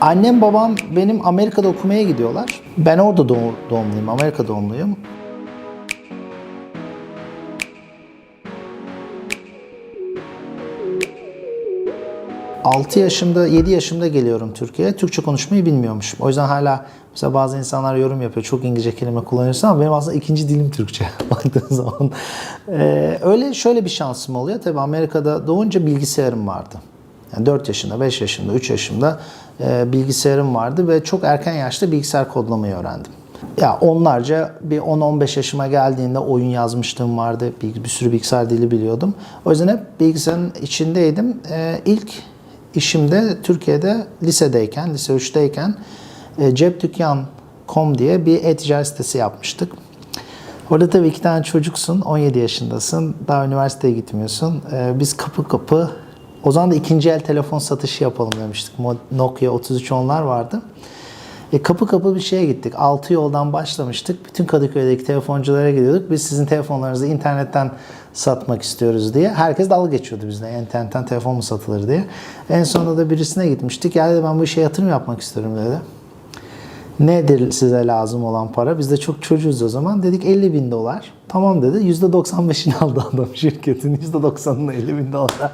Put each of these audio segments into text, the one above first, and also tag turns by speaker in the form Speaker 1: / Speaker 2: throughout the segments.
Speaker 1: Annem babam benim Amerika'da okumaya gidiyorlar. Ben orada doğ- doğumluyum, Amerika doğumluyum. ...6 yaşımda, 7 yaşımda geliyorum Türkiye'ye. Türkçe konuşmayı bilmiyormuşum. O yüzden hala mesela bazı insanlar yorum yapıyor. Çok İngilizce kelime kullanıyorsun ama benim aslında ikinci dilim Türkçe baktığın zaman. Ee, öyle şöyle bir şansım oluyor. Tabii Amerika'da doğunca bilgisayarım vardı. Yani 4 yaşında, 5 yaşında, 3 yaşında bilgisayarım vardı ve çok erken yaşta bilgisayar kodlamayı öğrendim. Ya onlarca bir 10-15 yaşıma geldiğinde oyun yazmışlığım vardı. Bir, bir sürü bilgisayar dili biliyordum. O yüzden hep bilgisayarın içindeydim. E, ilk işimde Türkiye'de lisedeyken, lise 3'teyken e, cepdükkan.com diye bir e-ticaret sitesi yapmıştık. Orada tabii iki tane çocuksun, 17 yaşındasın, daha üniversiteye gitmiyorsun. Ee, biz kapı kapı, o zaman da ikinci el telefon satışı yapalım demiştik. Nokia 3310'lar vardı. E, kapı kapı bir şeye gittik. Altı yoldan başlamıştık. Bütün Kadıköy'deki telefonculara gidiyorduk. Biz sizin telefonlarınızı internetten satmak istiyoruz diye. Herkes dalga geçiyordu bizle. İnternetten telefon mu satılır diye. En sonunda da birisine gitmiştik. Ya dedi ben bu işe yatırım yapmak istiyorum dedi. Nedir size lazım olan para? Biz de çok çocuğuz o zaman. Dedik 50 bin dolar. Tamam dedi. %95'ini aldı adam şirketin. %90'ını 50 bin dolar.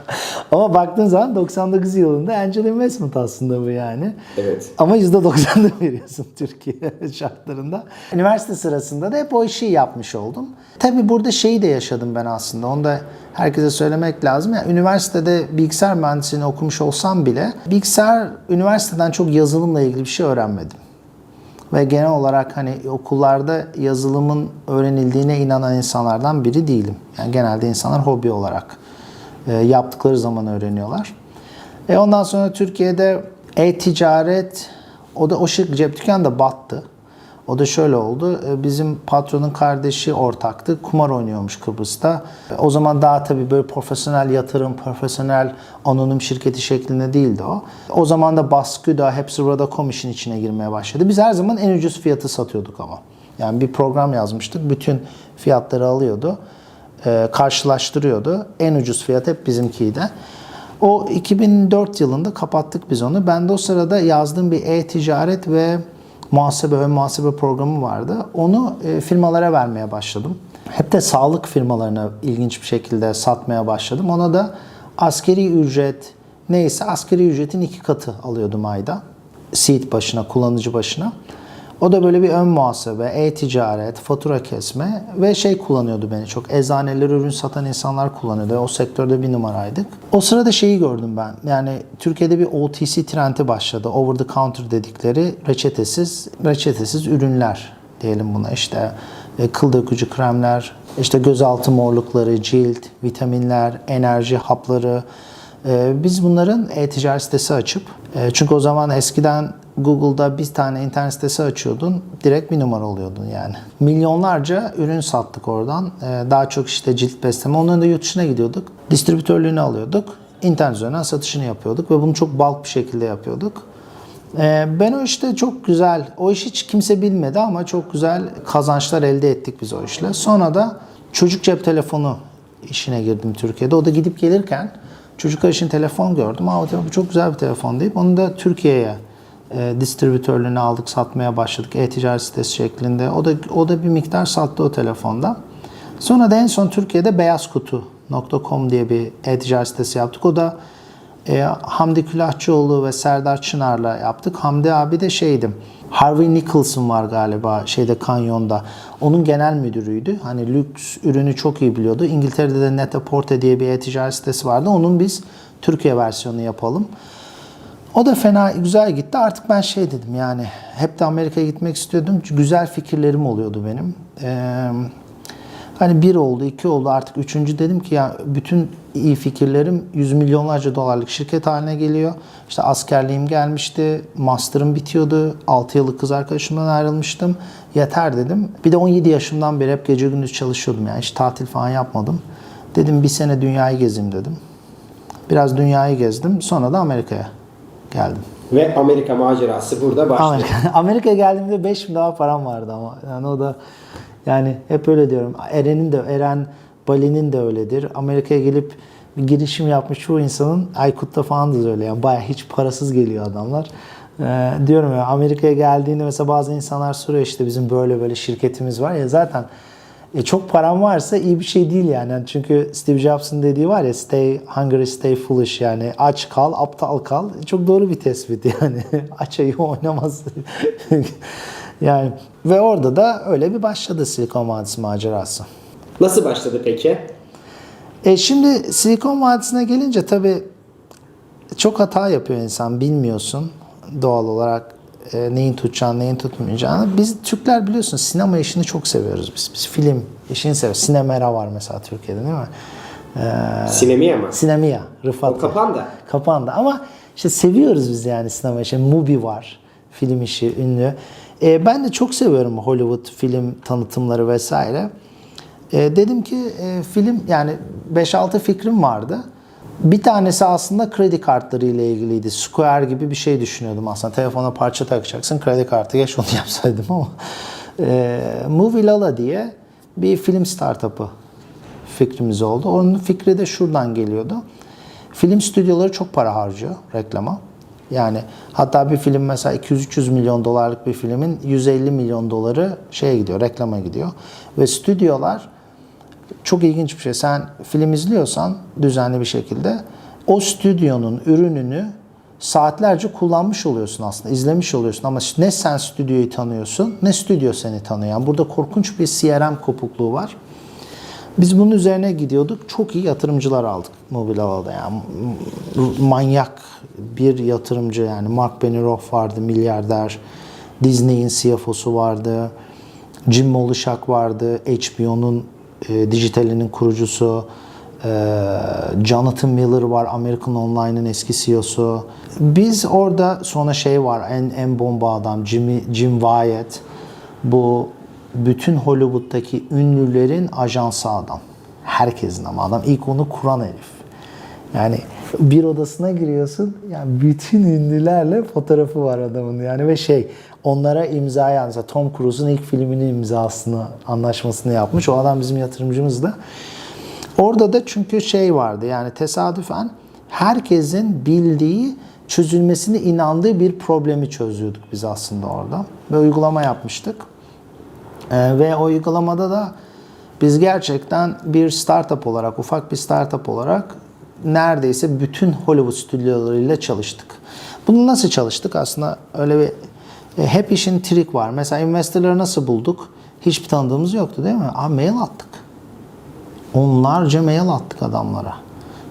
Speaker 1: Ama baktığın zaman 99 yılında angel investment aslında bu yani.
Speaker 2: Evet.
Speaker 1: Ama %90'ını veriyorsun Türkiye şartlarında. Üniversite sırasında da hep o işi yapmış oldum. Tabii burada şeyi de yaşadım ben aslında. Onu da herkese söylemek lazım. Yani üniversitede bilgisayar mühendisliğini okumuş olsam bile bilgisayar üniversiteden çok yazılımla ilgili bir şey öğrenmedim. Ve genel olarak hani okullarda yazılımın öğrenildiğine inanan insanlardan biri değilim. Yani genelde insanlar hobi olarak e, yaptıkları zaman öğreniyorlar. E ondan sonra Türkiye'de e-ticaret, o da o şirket cep dükkanı da battı. O da şöyle oldu. e, Bizim patronun kardeşi ortaktı. Kumar oynuyormuş Kıbrıs'ta. E, O zaman daha tabii böyle profesyonel yatırım, profesyonel anonim şirketi şeklinde değildi o. O zaman da baskı da hepsi burada işin içine girmeye başladı. Biz her zaman en ucuz fiyatı satıyorduk ama. Yani bir program yazmıştık. Bütün fiyatları alıyordu. e, karşılaştırıyordu. En ucuz fiyat hep bizimkiydi. O 2004 yılında kapattık biz onu. Ben de o sırada yazdığım bir e-ticaret ve muhasebe ve muhasebe programı vardı. Onu e, firmalara vermeye başladım. Hep de sağlık firmalarına ilginç bir şekilde satmaya başladım. Ona da askeri ücret neyse askeri ücretin iki katı alıyordum ayda. Seat başına, kullanıcı başına. O da böyle bir ön muhasebe, e-ticaret, fatura kesme ve şey kullanıyordu beni çok. Eczaneler ürün satan insanlar kullanıyordu. O sektörde bir numaraydık. O sırada şeyi gördüm ben. Yani Türkiye'de bir OTC trendi başladı. Over the counter dedikleri reçetesiz, reçetesiz ürünler diyelim buna işte. E, kıl dökücü kremler, işte gözaltı morlukları, cilt, vitaminler, enerji hapları, ee, Biz bunların e-ticaret sitesi açıp, e, çünkü o zaman eskiden Google'da bir tane internet sitesi açıyordun, direkt bir numara oluyordun yani. Milyonlarca ürün sattık oradan. Ee, Daha çok işte cilt besleme, onların da yurt dışına gidiyorduk. Distribütörlüğünü alıyorduk. internet üzerinden satışını yapıyorduk ve bunu çok bulk bir şekilde yapıyorduk. Ee, Ben o işte çok güzel, o iş hiç kimse bilmedi ama çok güzel kazançlar elde ettik biz o işle. Sonra da çocuk cep telefonu işine girdim Türkiye'de. O da gidip gelirken çocuklar için telefon gördüm. Aa bu çok güzel bir telefon deyip onu da Türkiye'ye e, distribütörlüğünü aldık, satmaya başladık. E-ticaret sitesi şeklinde. O da o da bir miktar sattı o telefonda. Sonra da en son Türkiye'de beyazkutu.com diye bir e-ticaret sitesi yaptık. O da e, Hamdi Külahçıoğlu ve Serdar Çınar'la yaptık. Hamdi abi de şeydi. Harvey Nicholson var galiba şeyde kanyonda. Onun genel müdürüydü. Hani lüks ürünü çok iyi biliyordu. İngiltere'de de Net-a-Porter diye bir e-ticaret sitesi vardı. Onun biz Türkiye versiyonunu yapalım. O da fena güzel gitti. Artık ben şey dedim yani hep de Amerika'ya gitmek istiyordum. Çünkü güzel fikirlerim oluyordu benim. Ee, hani bir oldu, iki oldu artık üçüncü dedim ki ya bütün iyi fikirlerim yüz milyonlarca dolarlık şirket haline geliyor. İşte askerliğim gelmişti, master'ım bitiyordu, 6 yıllık kız arkadaşımdan ayrılmıştım. Yeter dedim. Bir de 17 yaşımdan beri hep gece gündüz çalışıyordum yani hiç tatil falan yapmadım. Dedim bir sene dünyayı gezeyim dedim. Biraz dünyayı gezdim. Sonra da Amerika'ya geldim.
Speaker 2: Ve Amerika macerası burada başlıyor.
Speaker 1: Amerika, Amerika'ya geldiğimde 5 bin daha param vardı ama. Yani o da yani hep öyle diyorum. Eren'in de Eren Bali'nin de öyledir. Amerika'ya gelip bir girişim yapmış çoğu insanın Aykut'ta falan da öyle. Yani bayağı hiç parasız geliyor adamlar. Ee, diyorum ya Amerika'ya geldiğinde mesela bazı insanlar soruyor işte bizim böyle böyle şirketimiz var ya zaten e, çok param varsa iyi bir şey değil yani. Çünkü Steve Jobs'ın dediği var ya stay hungry stay foolish yani aç kal aptal kal. Çok doğru bir tespit yani. aç ayı oynamaz. yani ve orada da öyle bir başladı Silikon Vadisi macerası.
Speaker 2: Nasıl başladı peki?
Speaker 1: E şimdi Silikon Vadisi'ne gelince tabii çok hata yapıyor insan bilmiyorsun doğal olarak e, neyin tutacağını neyin tutmayacağını. Biz Türkler biliyorsun sinema işini çok seviyoruz biz. Biz film işini seviyoruz. Sinemera var mesela Türkiye'de değil mi? Ee,
Speaker 2: Sinemiye mı?
Speaker 1: Sinemia, Rıfat.
Speaker 2: O kapandı.
Speaker 1: Kapandı ama işte seviyoruz biz yani sinema işi. Mubi var, film işi ünlü. E, ben de çok seviyorum Hollywood film tanıtımları vesaire. E, dedim ki e, film yani 5-6 fikrim vardı. Bir tanesi aslında kredi kartları ile ilgiliydi. Square gibi bir şey düşünüyordum aslında. Telefona parça takacaksın, kredi kartı geç onu yapsaydım ama. E, Movie Lala diye bir film startup'ı fikrimiz oldu. Onun fikri de şuradan geliyordu. Film stüdyoları çok para harcıyor reklama. Yani hatta bir film mesela 200-300 milyon dolarlık bir filmin 150 milyon doları şeye gidiyor, reklama gidiyor. Ve stüdyolar çok ilginç bir şey. Sen film izliyorsan düzenli bir şekilde o stüdyonun ürününü saatlerce kullanmış oluyorsun aslında, izlemiş oluyorsun ama ne sen stüdyoyu tanıyorsun ne stüdyo seni tanıyor. Yani burada korkunç bir CRM kopukluğu var. Biz bunun üzerine gidiyorduk. Çok iyi yatırımcılar aldık mobil alanda. Yani manyak bir yatırımcı yani Mark Benioff vardı milyarder. Disney'in CFO'su vardı. Jim Molishak vardı. HBO'nun e, dijitalinin kurucusu. E, Jonathan Miller var. American Online'ın eski CEO'su. Biz orada sonra şey var. En en bomba adam Jimmy, Jim Wyatt. Bu bütün Hollywood'daki ünlülerin ajansı adam. Herkesin ama adam ilk onu kuran herif. Yani bir odasına giriyorsun yani bütün ünlülerle fotoğrafı var adamın yani ve şey onlara imza yani mesela Tom Cruise'un ilk filminin imzasını anlaşmasını yapmış. O adam bizim yatırımcımız da. Orada da çünkü şey vardı yani tesadüfen herkesin bildiği çözülmesine inandığı bir problemi çözüyorduk biz aslında orada. Ve uygulama yapmıştık. Ee, ve o uygulamada da biz gerçekten bir startup olarak, ufak bir startup olarak neredeyse bütün Hollywood stüdyolarıyla çalıştık. Bunu nasıl çalıştık? Aslında öyle bir e, hep işin trik var. Mesela investorları nasıl bulduk? Hiçbir tanıdığımız yoktu değil mi? Abi mail attık. Onlarca mail attık adamlara.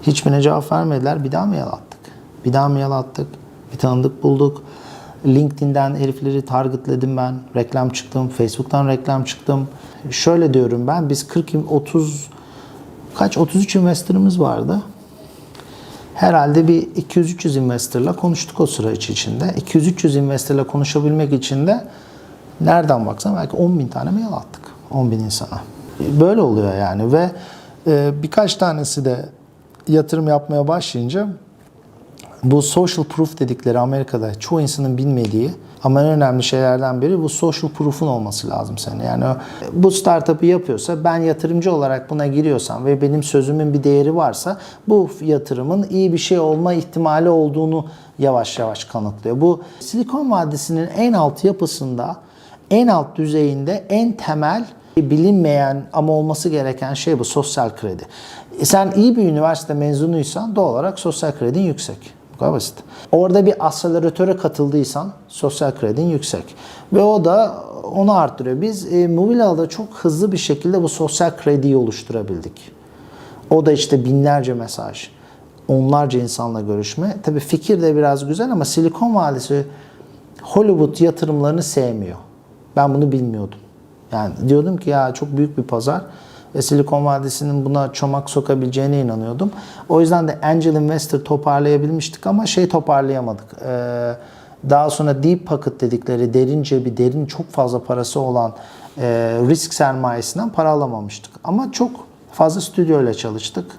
Speaker 1: Hiçbirine cevap vermediler. Bir daha mail attık. Bir daha mail attık. Bir tanıdık bulduk. LinkedIn'den herifleri targetledim ben. Reklam çıktım. Facebook'tan reklam çıktım. Şöyle diyorum ben. Biz 40 30 kaç 33 investor'ımız vardı. Herhalde bir 200-300 investor'la konuştuk o süre içinde. 200-300 investor'la konuşabilmek için de nereden baksan belki 10 bin tane mail attık. 10 bin insana. Böyle oluyor yani ve e, birkaç tanesi de yatırım yapmaya başlayınca bu social proof dedikleri Amerika'da çoğu insanın bilmediği ama en önemli şeylerden biri bu social proof'un olması lazım senin. Yani bu startup'ı yapıyorsa ben yatırımcı olarak buna giriyorsam ve benim sözümün bir değeri varsa bu yatırımın iyi bir şey olma ihtimali olduğunu yavaş yavaş kanıtlıyor. Bu Silikon Vadisi'nin en alt yapısında en alt düzeyinde en temel bilinmeyen ama olması gereken şey bu sosyal kredi. E Sen iyi bir üniversite mezunuysan doğal olarak sosyal kredin yüksek. Bu kadar basit. Orada bir aseleratöre katıldıysan sosyal kredin yüksek. Ve o da onu arttırıyor. Biz e, Mobila'da çok hızlı bir şekilde bu sosyal krediyi oluşturabildik. O da işte binlerce mesaj, onlarca insanla görüşme. Tabii fikir de biraz güzel ama Silikon Vadisi Hollywood yatırımlarını sevmiyor. Ben bunu bilmiyordum. Yani diyordum ki ya çok büyük bir pazar ve Silikon Vadisi'nin buna çomak sokabileceğine inanıyordum. O yüzden de Angel Investor toparlayabilmiştik ama şey toparlayamadık. Ee, daha sonra Deep Pocket dedikleri derince bir derin çok fazla parası olan e, risk sermayesinden para alamamıştık. Ama çok fazla stüdyo ile çalıştık.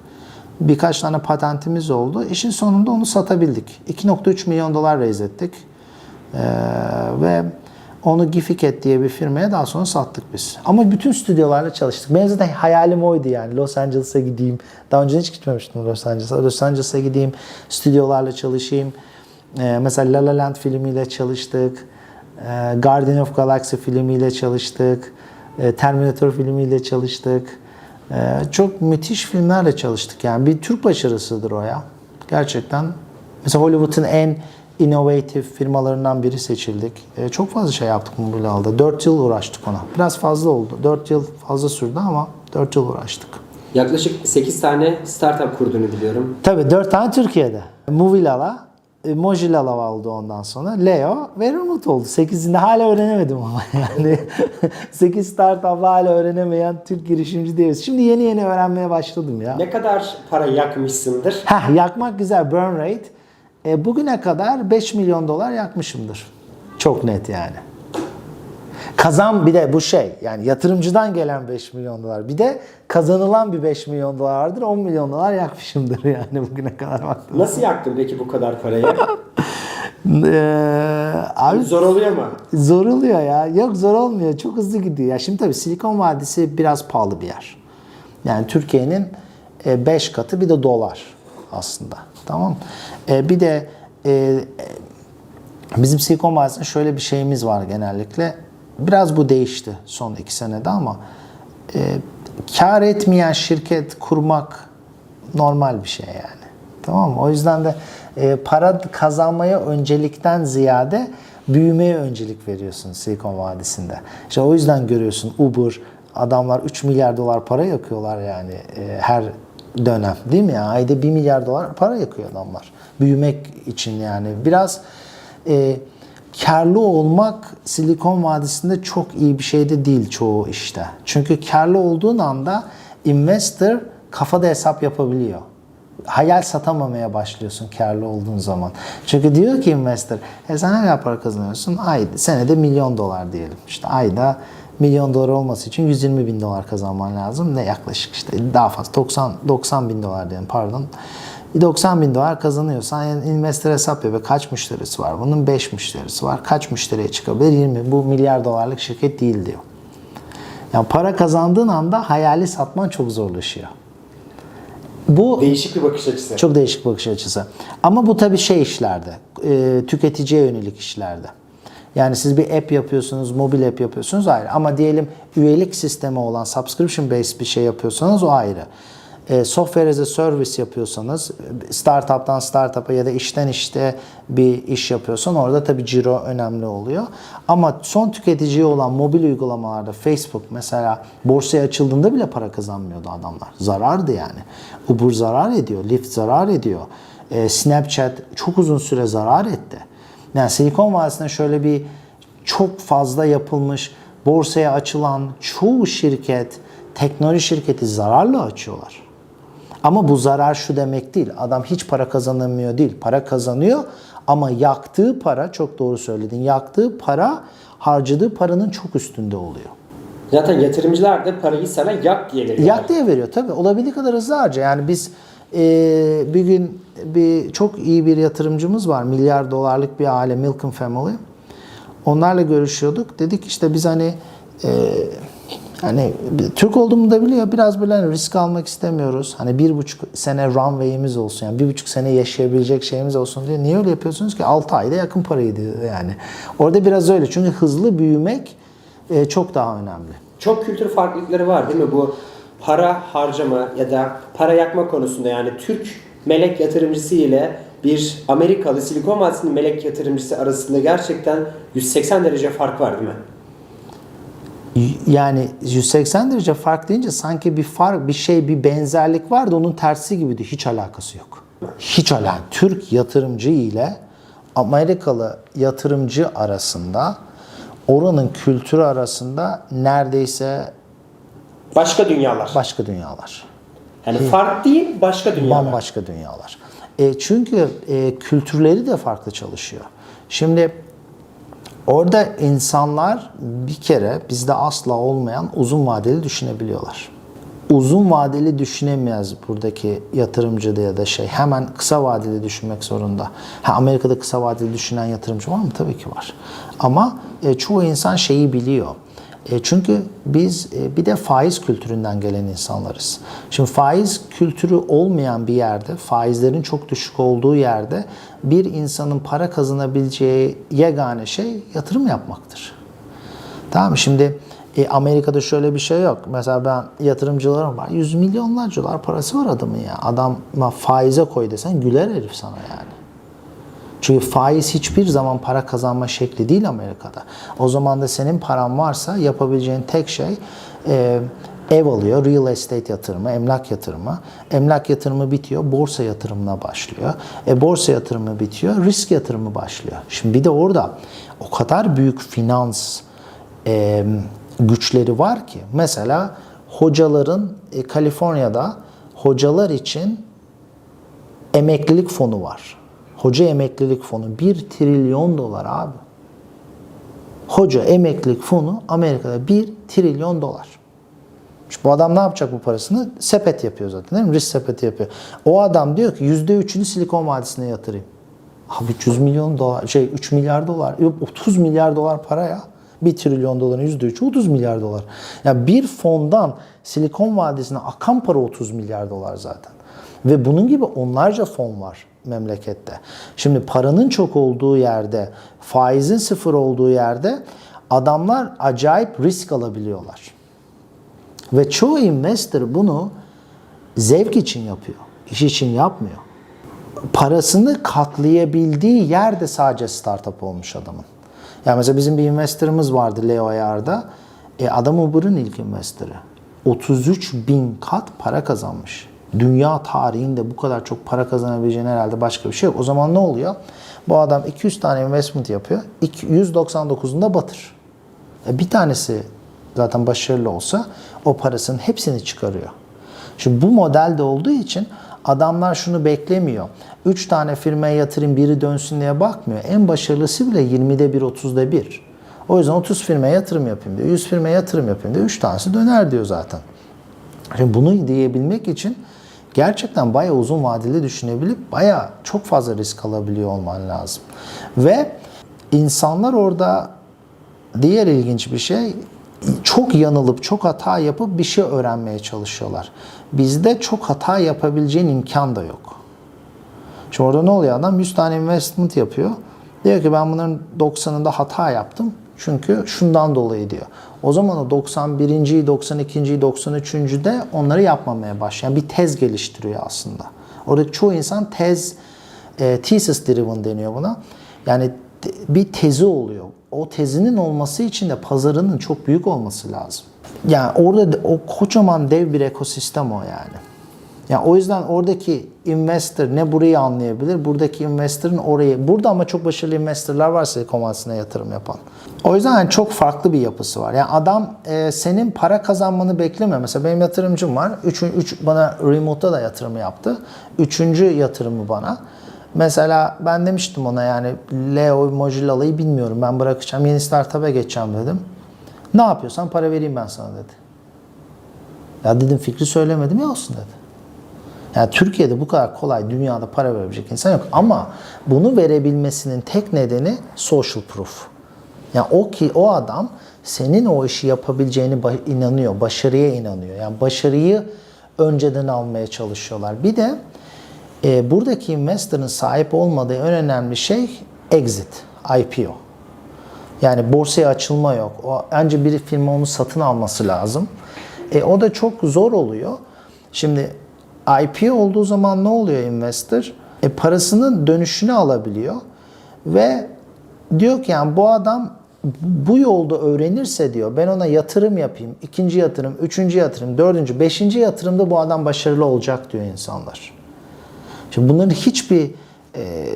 Speaker 1: Birkaç tane patentimiz oldu. İşin sonunda onu satabildik. 2.3 milyon dolar raise ettik. Ee, ve onu Gifiket diye bir firmaya daha sonra sattık biz. Ama bütün stüdyolarla çalıştık. Benim zaten hayalim oydu yani. Los Angeles'a gideyim. Daha önce hiç gitmemiştim Los Angeles'a. Los Angeles'a gideyim, stüdyolarla çalışayım. E, mesela La La Land filmiyle çalıştık. E, Guardian of Galaxy filmiyle çalıştık. E, Terminator filmiyle çalıştık. E, çok müthiş filmlerle çalıştık. Yani bir Türk başarısıdır o ya. Gerçekten. Mesela Hollywood'un en innovative firmalarından biri seçildik. E, çok fazla şey yaptık mobil alda. 4 yıl uğraştık ona. Biraz fazla oldu. 4 yıl fazla sürdü ama 4 yıl uğraştık.
Speaker 2: Yaklaşık 8 tane startup kurduğunu biliyorum.
Speaker 1: Tabii 4 tane Türkiye'de. Movilala, e, Mojilala oldu ondan sonra. Leo ve Remote oldu. 8'inde hala öğrenemedim ama yani 8 startup'la hala öğrenemeyen Türk girişimci değiliz. Şimdi yeni yeni öğrenmeye başladım ya.
Speaker 2: Ne kadar para yakmışsındır?
Speaker 1: Heh, yakmak güzel burn rate. E, bugüne kadar 5 milyon dolar yakmışımdır. Çok net yani. Kazan bir de bu şey yani yatırımcıdan gelen 5 milyon dolar. Bir de kazanılan bir 5 milyon dolar vardır. 10 milyon dolar yakmışımdır yani bugüne kadar baktım.
Speaker 2: Nasıl yaktın peki bu kadar parayı?
Speaker 1: Ee, abi
Speaker 2: Zor oluyor mu?
Speaker 1: zor oluyor ya. Yok zor olmuyor. Çok hızlı gidiyor. Ya şimdi tabii Silikon Vadisi biraz pahalı bir yer. Yani Türkiye'nin 5 katı bir de dolar aslında. Tamam? E, Bir de e, bizim Silikon Vadisi'nde şöyle bir şeyimiz var genellikle. Biraz bu değişti son iki senede ama e, kar etmeyen şirket kurmak normal bir şey yani. Tamam mı? O yüzden de e, para kazanmaya öncelikten ziyade büyümeye öncelik veriyorsun Silikon Vadisi'nde. İşte o yüzden görüyorsun Uber adamlar 3 milyar dolar para yakıyorlar yani e, her dönem değil mi ya? Ayda 1 milyar dolar para yakıyor adamlar. Büyümek için yani. Biraz e, karlı olmak Silikon Vadisi'nde çok iyi bir şey de değil çoğu işte. Çünkü karlı olduğun anda investor kafada hesap yapabiliyor. Hayal satamamaya başlıyorsun karlı olduğun zaman. Çünkü diyor ki investor, e sen kadar para kazanıyorsun? Ayda, senede milyon dolar diyelim. İşte ayda milyon dolar olması için 120 bin dolar kazanman lazım. Ne yaklaşık işte daha fazla 90 90 bin dolar diyelim pardon. 90 bin dolar kazanıyorsan yani investor hesap yapıyor. Kaç müşterisi var? Bunun 5 müşterisi var. Kaç müşteriye çıkabilir? 20. Bu milyar dolarlık şirket değil diyor. Yani para kazandığın anda hayali satman çok zorlaşıyor. Bu
Speaker 2: Değişik bir bakış açısı.
Speaker 1: çok değişik bakış açısı. Ama bu tabii şey işlerde, e, tüketiciye yönelik işlerde. Yani siz bir app yapıyorsunuz, mobil app yapıyorsunuz ayrı. Ama diyelim üyelik sistemi olan subscription based bir şey yapıyorsanız o ayrı. E, software as a service yapıyorsanız, startup'tan startup'a ya da işten işte bir iş yapıyorsan orada tabii ciro önemli oluyor. Ama son tüketiciye olan mobil uygulamalarda Facebook mesela borsaya açıldığında bile para kazanmıyordu adamlar. Zarardı yani. Uber zarar ediyor, Lyft zarar ediyor. E, Snapchat çok uzun süre zarar etti. Yani Silikon Vadisi'nde şöyle bir çok fazla yapılmış borsaya açılan çoğu şirket, teknoloji şirketi zararla açıyorlar. Ama bu zarar şu demek değil. Adam hiç para kazanamıyor değil. Para kazanıyor ama yaktığı para çok doğru söyledin. Yaktığı para harcadığı paranın çok üstünde oluyor.
Speaker 2: Zaten yatırımcılar da parayı sana yak diye veriyorlar.
Speaker 1: Yak diye veriyor tabii. Olabildiği kadar hızlı harca. Yani biz e, bir gün bir çok iyi bir yatırımcımız var. Milyar dolarlık bir aile Milken Family. Onlarla görüşüyorduk. Dedik işte biz hani e, hani Türk olduğumu da biliyor. Biraz böyle hani risk almak istemiyoruz. Hani bir buçuk sene runway'imiz olsun. Yani bir buçuk sene yaşayabilecek şeyimiz olsun diye. Niye öyle yapıyorsunuz ki? 6 ayda yakın paraydı yani. Orada biraz öyle. Çünkü hızlı büyümek e, çok daha önemli.
Speaker 2: Çok kültür farklılıkları var değil mi? Bu para harcama ya da para yakma konusunda yani Türk melek yatırımcısı ile bir Amerikalı Silikon Vadisi'nin melek yatırımcısı arasında gerçekten 180 derece fark var değil mi?
Speaker 1: Yani 180 derece fark deyince sanki bir fark, bir şey, bir benzerlik var da onun tersi gibi de hiç alakası yok. Hiç alakası. Türk yatırımcı ile Amerikalı yatırımcı arasında oranın kültürü arasında neredeyse
Speaker 2: Başka dünyalar.
Speaker 1: başka dünyalar.
Speaker 2: Yani fark değil başka dünyalar.
Speaker 1: Bambaşka dünyalar. E, çünkü e, kültürleri de farklı çalışıyor. Şimdi orada insanlar bir kere bizde asla olmayan uzun vadeli düşünebiliyorlar. Uzun vadeli düşünemez buradaki yatırımcı da ya da şey. Hemen kısa vadeli düşünmek zorunda. Ha, Amerika'da kısa vadeli düşünen yatırımcı var mı? Tabii ki var. Ama e, çoğu insan şeyi biliyor. E, çünkü biz e, bir de faiz kültüründen gelen insanlarız. Şimdi faiz kültürü olmayan bir yerde, faizlerin çok düşük olduğu yerde bir insanın para kazanabileceği yegane şey yatırım yapmaktır. Tamam mı? Şimdi e, Amerika'da şöyle bir şey yok. Mesela ben yatırımcılarım var. Yüz milyonlarca dolar parası var adamın ya. Adama faize koy desen güler herif sana yani. Çünkü faiz hiçbir zaman para kazanma şekli değil Amerika'da. O zaman da senin paran varsa yapabileceğin tek şey e, ev alıyor, real estate yatırımı, emlak yatırımı. Emlak yatırımı bitiyor, borsa yatırımına başlıyor. E, borsa yatırımı bitiyor, risk yatırımı başlıyor. Şimdi bir de orada o kadar büyük finans e, güçleri var ki. Mesela hocaların e, Kaliforniya'da hocalar için emeklilik fonu var. Hoca emeklilik fonu 1 trilyon dolar abi. Hoca emeklilik fonu Amerika'da 1 trilyon dolar. Şimdi bu adam ne yapacak bu parasını? Sepet yapıyor zaten değil mi? Risk sepeti yapıyor. O adam diyor ki %3'ünü Silikon Vadisi'ne yatırayım. Abi 300 milyon dolar, şey 3 milyar dolar, yok 30 milyar dolar para ya. 1 trilyon doların %3'ü 30 milyar dolar. Ya bir fondan Silikon Vadisi'ne akan para 30 milyar dolar zaten. Ve bunun gibi onlarca fon var memlekette. Şimdi paranın çok olduğu yerde, faizin sıfır olduğu yerde adamlar acayip risk alabiliyorlar. Ve çoğu investor bunu zevk için yapıyor. iş için yapmıyor. Parasını katlayabildiği yerde sadece startup olmuş adamın. Yani mesela bizim bir investorımız vardı Leo Ayar'da. E adam Uber'ın ilk investorı. 33 bin kat para kazanmış. Dünya tarihinde bu kadar çok para kazanabileceğin herhalde başka bir şey yok. O zaman ne oluyor? Bu adam 200 tane investment yapıyor. 199'unda batır. E bir tanesi zaten başarılı olsa o parasının hepsini çıkarıyor. Şimdi bu modelde olduğu için adamlar şunu beklemiyor. 3 tane firmaya yatırım biri dönsün diye bakmıyor. En başarılısı bile 20'de 1, 30'da 1. O yüzden 30 firmaya yatırım yapayım diyor. 100 firmaya yatırım yapayım diyor. 3 tanesi döner diyor zaten. Şimdi bunu diyebilmek için gerçekten bayağı uzun vadeli düşünebilip bayağı çok fazla risk alabiliyor olman lazım. Ve insanlar orada diğer ilginç bir şey çok yanılıp çok hata yapıp bir şey öğrenmeye çalışıyorlar. Bizde çok hata yapabileceğin imkan da yok. Şimdi orada ne oluyor adam 100 tane investment yapıyor. Diyor ki ben bunların 90'ında hata yaptım. Çünkü şundan dolayı diyor. O zaman o 91. 92. 93. de onları yapmamaya başlıyor. Yani bir tez geliştiriyor aslında. Oradaki çoğu insan tez, e, thesis driven deniyor buna. Yani bir tezi oluyor. O tezinin olması için de pazarının çok büyük olması lazım. Yani orada o kocaman dev bir ekosistem o yani. Yani o yüzden oradaki investor ne burayı anlayabilir, buradaki investor'ın orayı, burada ama çok başarılı investorlar var Silikon Vadisi'ne yatırım yapan. O yüzden yani çok farklı bir yapısı var. Yani adam e, senin para kazanmanı beklemiyor. Mesela benim yatırımcım var. Üç, üç, bana remote'da da yatırım yaptı. Üçüncü yatırımı bana. Mesela ben demiştim ona yani Leo Mojila'yı bilmiyorum ben bırakacağım yeni startup'a geçeceğim dedim. Ne yapıyorsan para vereyim ben sana dedi. Ya dedim fikri söylemedim ya olsun dedi. Yani Türkiye'de bu kadar kolay dünyada para verebilecek insan yok. Ama bunu verebilmesinin tek nedeni social proof. Yani o ki o adam senin o işi yapabileceğini inanıyor, başarıya inanıyor. Yani başarıyı önceden almaya çalışıyorlar. Bir de e, buradaki investor'ın sahip olmadığı en önemli şey exit, IPO. Yani borsaya açılma yok. O önce bir firma onu satın alması lazım. E, o da çok zor oluyor. Şimdi IPO olduğu zaman ne oluyor investor? E, parasının dönüşünü alabiliyor ve diyor ki yani bu adam bu yolda öğrenirse diyor ben ona yatırım yapayım. ikinci yatırım, üçüncü yatırım, dördüncü, beşinci yatırımda bu adam başarılı olacak diyor insanlar. Şimdi bunların hiçbir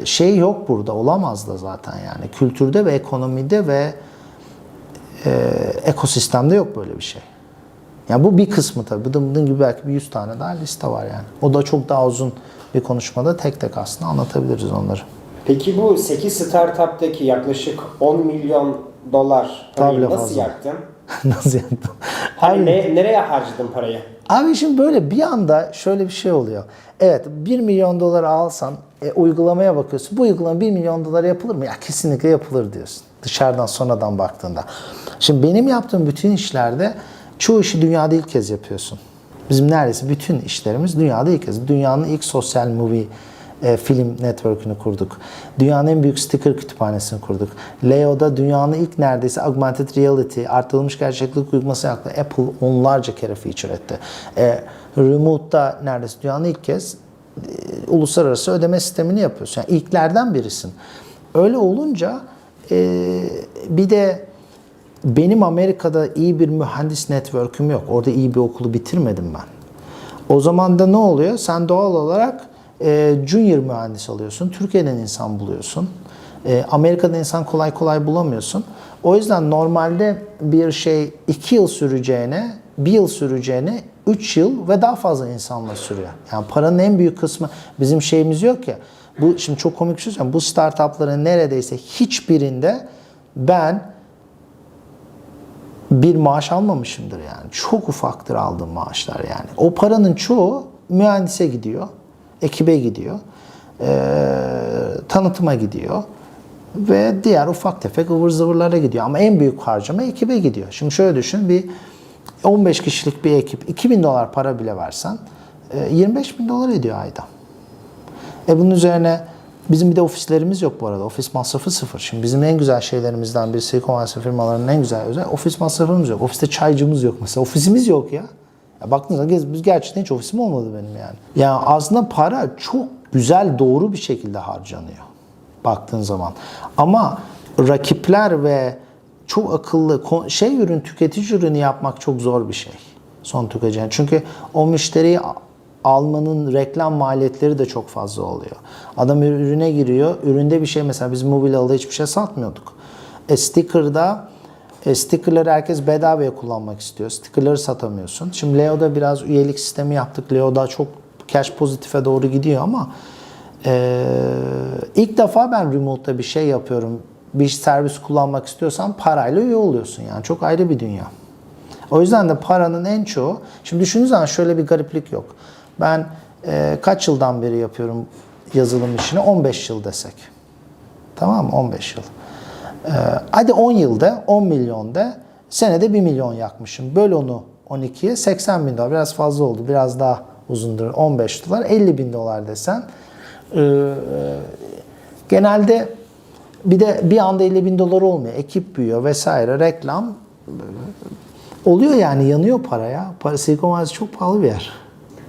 Speaker 1: şey yok burada. Olamaz da zaten yani. Kültürde ve ekonomide ve e, ekosistemde yok böyle bir şey. Yani bu bir kısmı tabii. Da bunun gibi belki bir 100 tane daha liste var yani. O da çok daha uzun bir konuşmada tek tek aslında anlatabiliriz onları.
Speaker 2: Peki bu 8 startup'taki yaklaşık 10 milyon dolar parayı nasıl
Speaker 1: fazla.
Speaker 2: yaktın?
Speaker 1: Nasıl yaptım?
Speaker 2: Hani ne, nereye harcadın parayı?
Speaker 1: Abi şimdi böyle bir anda şöyle bir şey oluyor. Evet 1 milyon dolar alsan e, uygulamaya bakıyorsun. Bu uygulama 1 milyon dolar yapılır mı? Ya kesinlikle yapılır diyorsun. Dışarıdan sonradan baktığında. Şimdi benim yaptığım bütün işlerde çoğu işi dünyada ilk kez yapıyorsun. Bizim neredeyse bütün işlerimiz dünyada ilk kez. Dünyanın ilk sosyal movie e, film network'ünü kurduk. Dünyanın en büyük sticker kütüphanesini kurduk. Leo'da dünyanın ilk neredeyse augmented reality, artırılmış gerçeklik uygulaması yaptı. Apple onlarca kere feature etti. E, Remote'da neredeyse dünyanın ilk kez e, uluslararası ödeme sistemini yapıyorsun. Yani ilklerden birisin. Öyle olunca e, bir de benim Amerika'da iyi bir mühendis network'üm yok. Orada iyi bir okulu bitirmedim ben. O zaman da ne oluyor? Sen doğal olarak e, junior mühendis alıyorsun. Türkiye'den insan buluyorsun. E, Amerika'da insan kolay kolay bulamıyorsun. O yüzden normalde bir şey 2 yıl süreceğine, 1 yıl süreceğine 3 yıl ve daha fazla insanla sürüyor. Yani paranın en büyük kısmı bizim şeyimiz yok ya. Bu şimdi çok komik bir şey söyleyeyim. Bu startupların neredeyse hiçbirinde ben bir maaş almamışımdır yani. Çok ufaktır aldığım maaşlar yani. O paranın çoğu mühendise gidiyor, ekibe gidiyor, eee, tanıtıma gidiyor ve diğer ufak tefek ıvır zıvırlara gidiyor. Ama en büyük harcama ekibe gidiyor. Şimdi şöyle düşün bir 15 kişilik bir ekip 2000 dolar para bile versen e, 25 bin dolar ediyor ayda. E bunun üzerine bizim bir de ofislerimiz yok bu arada. Ofis masrafı sıfır. Şimdi bizim en güzel şeylerimizden biri Silikon Vadisi firmalarının en güzel özel ofis masrafımız yok. Ofiste çaycımız yok mesela. Ofisimiz yok ya. ya baktığınızda biz gerçekten hiç ofisim olmadı benim yani. Yani aslında para çok güzel doğru bir şekilde harcanıyor baktığın zaman. Ama rakipler ve çok akıllı şey ürün tüketici ürünü yapmak çok zor bir şey. Son tüketici. Çünkü o müşteriyi almanın reklam maliyetleri de çok fazla oluyor. Adam ür- ürüne giriyor. Üründe bir şey mesela biz Mobileal'da hiçbir şey satmıyorduk. E, sticker'da e, stickerları herkes bedavaya kullanmak istiyor. Stickerları satamıyorsun. Şimdi Leo'da biraz üyelik sistemi yaptık. Leo'da çok cash pozitife doğru gidiyor ama ee, ilk defa ben remote'da bir şey yapıyorum. Bir servis kullanmak istiyorsan parayla üye oluyorsun yani. Çok ayrı bir dünya. O yüzden de paranın en çoğu, şimdi düşündüğünüz zaman şöyle bir gariplik yok. Ben e, kaç yıldan beri yapıyorum yazılım işini? 15 yıl desek. Tamam mı? 15 yıl. Ee, hadi 10 yılda 10 milyonda senede 1 milyon yakmışım. Böl onu 12'ye 80 bin dolar. Biraz fazla oldu. Biraz daha uzundur. 15 dolar. 50 bin dolar desen. Ee, genelde bir de bir anda 50 bin dolar olmuyor. Ekip büyüyor vesaire. Reklam oluyor yani yanıyor paraya. Para, Silikon Vadisi çok pahalı bir yer.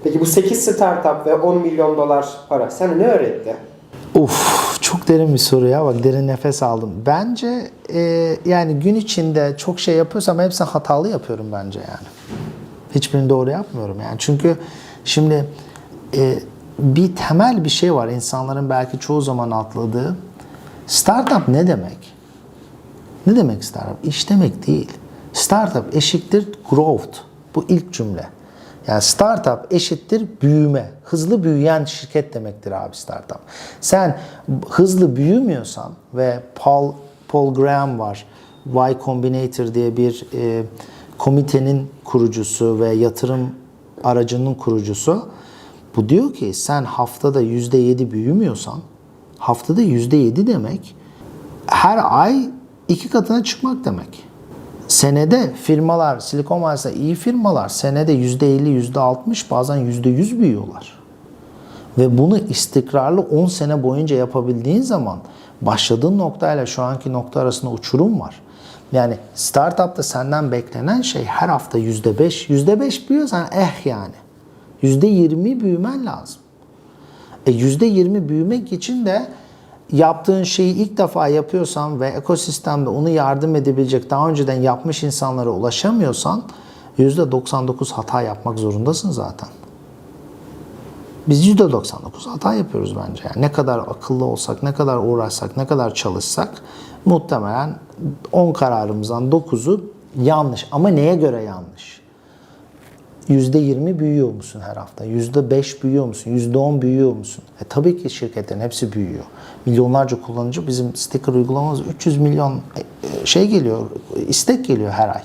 Speaker 2: Peki bu 8 startup ve 10 milyon dolar para sana ne öğretti?
Speaker 1: Uf çok derin bir soru ya bak derin nefes aldım. Bence e, yani gün içinde çok şey yapıyorsam hepsini hatalı yapıyorum bence yani. Hiçbirini doğru yapmıyorum yani. Çünkü şimdi e, bir temel bir şey var insanların belki çoğu zaman atladığı. Startup ne demek? Ne demek startup? İş demek değil. Startup eşittir growth. Bu ilk cümle. Yani startup eşittir büyüme. Hızlı büyüyen şirket demektir abi startup. Sen hızlı büyümüyorsan ve Paul, Paul Graham var. Y Combinator diye bir e, komitenin kurucusu ve yatırım aracının kurucusu. Bu diyor ki sen haftada %7 büyümüyorsan haftada %7 demek her ay iki katına çıkmak demek. Senede firmalar, Silikon Vadisi'nde iyi firmalar senede %50, %60 bazen %100 büyüyorlar. Ve bunu istikrarlı 10 sene boyunca yapabildiğin zaman başladığın noktayla şu anki nokta arasında uçurum var. Yani startupta senden beklenen şey her hafta %5, %5 büyüyorsan eh yani. %20 büyümen lazım. E %20 büyümek için de yaptığın şeyi ilk defa yapıyorsan ve ekosistemde onu yardım edebilecek daha önceden yapmış insanlara ulaşamıyorsan %99 hata yapmak zorundasın zaten. Biz %99 hata yapıyoruz bence. Yani ne kadar akıllı olsak, ne kadar uğraşsak, ne kadar çalışsak muhtemelen 10 kararımızdan 9'u yanlış. Ama neye göre yanlış? %20 büyüyor musun her hafta? %5 büyüyor musun? %10 büyüyor musun? E tabii ki şirketlerin hepsi büyüyor. Milyonlarca kullanıcı bizim sticker uygulamamız 300 milyon e, şey geliyor, istek geliyor her ay.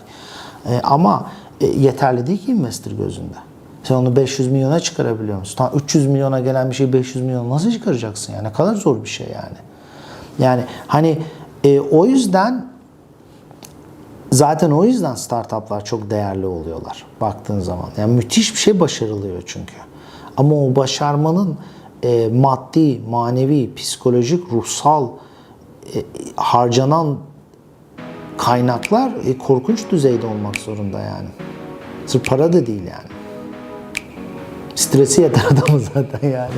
Speaker 1: E, ama e, yeterli değil ki investor gözünde. Sen onu 500 milyona çıkarabiliyor musun? Tamam 300 milyona gelen bir şeyi 500 milyona nasıl çıkaracaksın yani? Ne kadar zor bir şey yani. Yani hani e, o yüzden Zaten o yüzden startuplar çok değerli oluyorlar baktığın zaman. Yani müthiş bir şey başarılıyor çünkü. Ama o başarmanın e, maddi, manevi, psikolojik, ruhsal e, harcanan kaynaklar e, korkunç düzeyde olmak zorunda yani. Sırf para da değil yani. Stresi yeter adamın zaten yani.